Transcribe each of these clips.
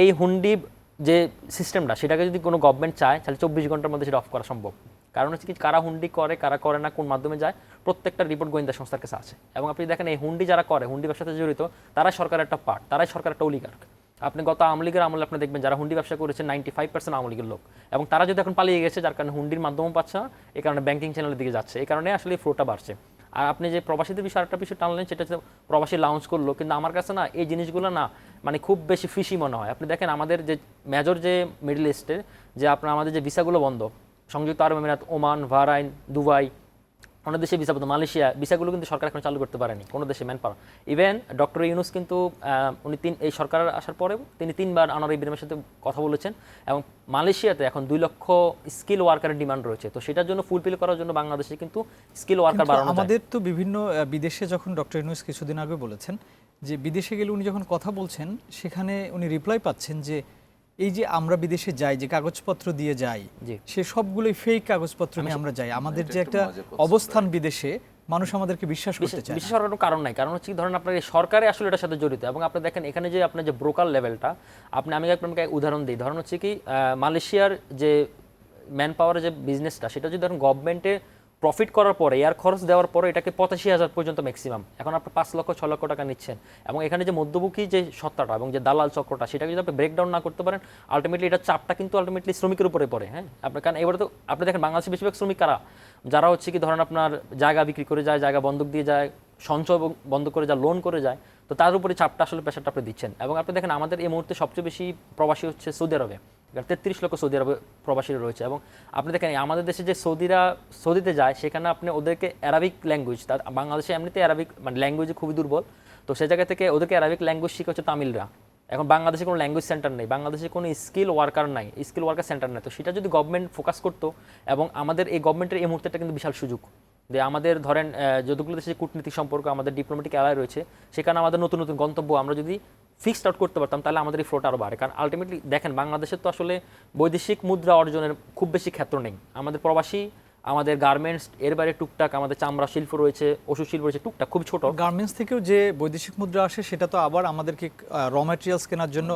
এই হুন্ডি যে সিস্টেমটা সেটাকে যদি কোনো গভর্নমেন্ট চায়, তাহলে চব্বিশ ঘণ্টার মধ্যে সেটা অফ করা সম্ভব। কারণ হচ্ছে কি, কারা হুন্ডি করে, কারা করে না, কোন মাধ্যমে যায়, প্রত্যেকটা রিপোর্ট গোয়েন্দা সংস্থার কাছে আছে। এবং আপনি দেখেন, এই হুন্ডি যারা করে, হুন্ডি ব্যবসাতে জড়িত তারাই সরকারের একটা পার্ট তারাই সরকার একটা অলিগার্ক আপনি গত আওয়ামী লীগের আমলে আপনি দেখবেন, যারা হুন্ডি ব্যবসা করেছে নাইনটি ফাইভ পার্সেন্ট আওয়ামী লীগের লোক। এবং তারা যদি এখন পালিয়ে গেছে, যার কারণে হুন্ডির মাধ্যমও পাচ্ছে না এই কারণে ব্যাংকিং চ্যানেলের দিকে যাচ্ছে। এই কারণে আসলে ফ্লোটা বাড়ছে। আর আপনি যে প্রবাসীদের বিষয়ে আরেকটা বিষয় টানলেন, সেটা হচ্ছে প্রবাসী লাউঞ্জ করল, কিন্তু আমার কাছে না, এই জিনিসগুলো না মানে খুব বেশি ফিশি মনে হয়। আপনি দেখেন আমাদের যে মেজর যে মিডল ইস্টের যে আপনার আমাদের যে ভিসাগুলো বন্ধ সংযুক্ত আরব আমিরাত ওমান ভারাইন দুবাই অনেক দেশে ভিসা বন্ধ মালয়েশিয়া ভিসাগুলো কিন্তু সরকার এখন চালু করতে পারেনি কোনো দেশে man power even doctor Yunus কিন্তু উনি তিন এই সরকার আসার পরে তিনি তিনবার আনোয়ার ইব্রাহিমের সাথে কথা বলেছেন এবং মালয়েশিয়াতে এখন দুই লক্ষ স্কিল ওয়ার্কারের ডিমান্ড রয়েছে। তো সেটার জন্য ফুলফিল করার জন্য বাংলাদেশে কিন্তু স্কিল ওয়ার্কার বাড়ানো আমাদের তো বিভিন্ন বিদেশে যখন ডক্টর ইউনুস কিছুদিন আগে বলেছেন যে বিদেশে গেলে উনি যখন কথা বলছেন সেখানে উনি রিপ্লাই পাচ্ছেন যে এই যে আমরা বিদেশে যাই যে কাগজপত্র দিয়ে যাই। সে সবগুলোই ফেক কাগজপত্র নিয়ে আমরা যাই। আমাদের যে একটা অবস্থান বিদেশে মানুষ আমাদেরকে বিশ্বাস করতে চায়। বিশেষ করার কোনো কারণ নাই। কারণ হচ্ছে ধরেন আপনার এই সরকারে আসলে এটার সাথে জড়িত। এবং আপনি দেখেন এখানে যে আপনার যে ব্রোকার লেভেলটা আপনি আমি আপনাকে এক উদাহরণ দিই। ধরেন হচ্ছে কি মালয়েশিয়ার যে ম্যান পাওয়ারের যে বিজনেসটা সেটা যদি ধরেন গভর্নমেন্টে প্রফিট করার পরে এয়ার খরচ দেওয়ার পরে এটাকে পঁচাশি হাজার পর্যন্ত ম্যাক্সিমাম এখন আপনি পাঁচ লক্ষ, ছ লক্ষ টাকা নিচ্ছেন। এবং এখানে যে মধ্যমুখী যে সত্তাটা এবং যে দালাল চক্রটা সেটাকে যদি আপনি ব্রেকডাউন না করতে পারেন আলটিমেটলি এটা চাপটা কিন্তু আলটিমেটলি শ্রমিকের উপরে পড়ে হ্যাঁ? আপনার কারণ এবারে তো, আপনি দেখেন বাংলাদেশে বেশিরভাগ শ্রমিক কারা? যারা হচ্ছে কি, ধরেন আপনার জায়গা বিক্রি করে যায়, জায়গা বন্ধক দিয়ে যায়, সঞ্চয় বন্ধ করে যায় লোন করে যায়, তো তার উপরে চাপটা আসলে প্রেশারটা আপনি দিচ্ছেন। এবং আপনি দেখেন আমাদের এই মুহূর্তে সবচেয়ে বেশি প্রবাসী হচ্ছে সৌদি আরবে। তেত্রিশ লক্ষ সৌদি আরবে প্রবাসীরা রয়েছে এবং আপনি দেখেন আমাদের দেশে যে সৌদিরা, সৌদিতে যায়, সেখানে আপনি ওদেরকে অ্যারাবিক ল্যাঙ্গুয়েজ তার বাংলাদেশে এমনিতে অ্যারাবিক মানে ল্যাঙ্গুয়েজে খুবই দুর্বল। তো সে জায়গা থেকে ওদেরকে অ্যারাবিক ল্যাঙ্গুয়েজ শিখে হচ্ছে তামিলরা। এখন বাংলাদেশে কোনো ল্যাঙ্গুয়েজ সেন্টার নেই, বাংলাদেশে কোনো স্কিল ওয়ার্কার নাই স্কিল ওয়ার্কার সেন্টার নেই। তো সেটা যদি গভর্নমেন্ট ফোকাস করতো এবং আমাদের এই গভর্নমেন্টের এই মুহূর্তে কিন্তু বিশাল সুযোগ। যে আমাদের ধরেন যতগুলো দেশে কূটনীতিক সম্পর্ক আমাদের ডিপ্লোমেটিক অ্যালাই রয়েছে সেখানে আমাদের নতুন নতুন গন্তব্য আমরা যদি ফিক্সড আউট করতে পারতাম তাহলে আমাদের এই ফ্লোটা আরও বাড়ে। কারণ আলটিমেটলি দেখেন বাংলাদেশের তো আসলে বৈদেশিক মুদ্রা অর্জনের খুব বেশি ক্ষেত্র নেই। আমাদের প্রবাসী আমাদের গার্মেন্টস এর বাইরে টুকটাক আমাদের চামড়া শিল্প রয়েছে ওষুধ শিল্প রয়েছে টুকটাক খুব ছোট। গার্মেন্টস থেকেও যে বৈদেশিক মুদ্রা আসে সেটা তো আবার আমাদেরকে র ম্যাটেরিয়ালস কেনার জন্য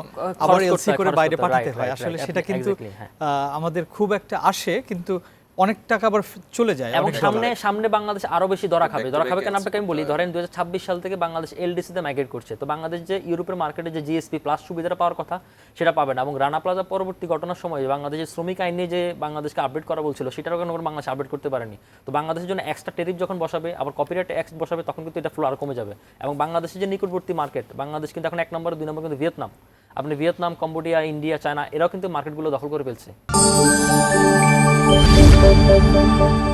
আবার এলসি করে বাইরে পাঠাতে হয়। আসলে সেটা কিন্তু হ্যাঁ। আমাদের খুব একটা আসে কিন্তু অনেক টাকা আবার চলে যায় এবং সামনে সামনে বাংলাদেশ আরও বেশি ধরা খাবে। ধরা খাবে কেন? আপনাকে আমি বলি? ধরেন দু হাজার ছাব্বিশ সাল থেকে বাংলাদেশ এলডিসি তে মাইগ্রেট করছে। তো বাংলাদেশ যে ইউরোপের মার্কেটে যে জিএসপি প্লাস সুবিধাটা পাওয়ার কথা সেটা পাবে না। এবং রানা প্লাজা পরবর্তী ঘটনার সময় বাংলাদেশের শ্রমিক আইন নিয়ে যে বাংলাদেশকে আপডেট করা বলছিল সেটারও কোনো বাংলাদেশ আপডেট করতে পারেনি। তো বাংলাদেশের জন্য এক্সট্রা টেরিফ যখন বসাবে আবার কপিরাইট ট্যাক্স বসাবে তখন কিন্তু এটা ফ্লো আরও কমে যাবে। এবং বাংলাদেশের যে নিকটবর্তী মার্কেট বাংলাদেশ কিন্তু এখন এক নম্বর দুই নম্বর কিন্তু ভিয়েতনাম। আপনি ভিয়েতনাম কম্বোডিয়া ইন্ডিয়া চায়না এরাও কিন্তু মার্কেটগুলো দখল করে ফেলছে। thank you